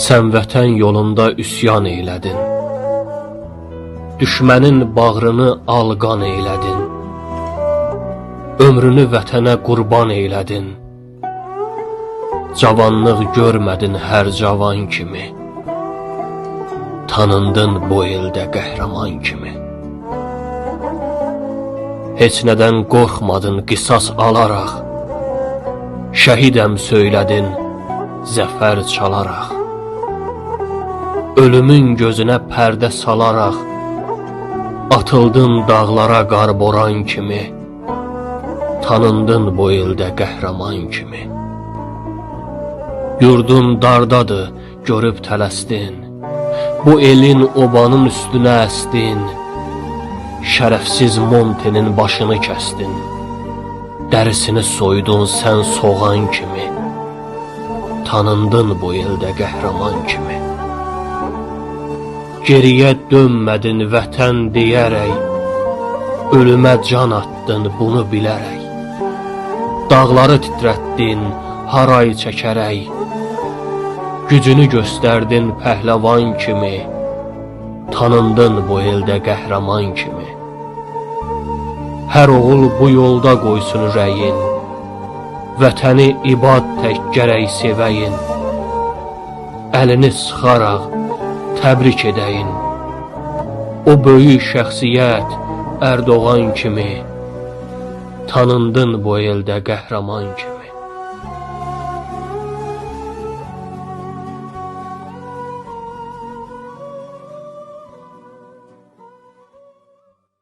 Sən vətən yolunda üsyan eylədin. Düşmənin bağrını alqan eylədin. Ömrünü vətənə qurban eylədin. Cavanlıq görmədin hər cavan kimi. Tanındın bu eldə qəhrəman kimi. Heç nədən qorxmadın qisas alaraq. Şəhidəm söylədin zəfər çalaraq. Ölümün gözünə pərdə salaraq Atıldın dağlara qarboran kimi Tanındın bu ildə qəhrəman kimi. Yurdun dardadır, görüb tələsdin Bu elin obanın üstünə əsdin Şərəfsiz Montenin başını kəsdin Dərisini soydun sən soğan kimi Tanındın bu ildə qəhrəman kimi Geriyə dönmədin vətən deyərək Ölümə can attın bunu bilərək. Dağları titrətdin haray çəkərək. Gücünü göstərdin pəhləvan kimi Tanındın bu eldə qəhrəman kimi. Hər oğul bu yolda qoysun ürəyin Vətəni ibad tək gərək sevəyin. Əlini sıxaraq təbrik edəyin. O böyük şəxsiyyət Ərdoğan kimi Tanındın bu eldə qəhrəman kimi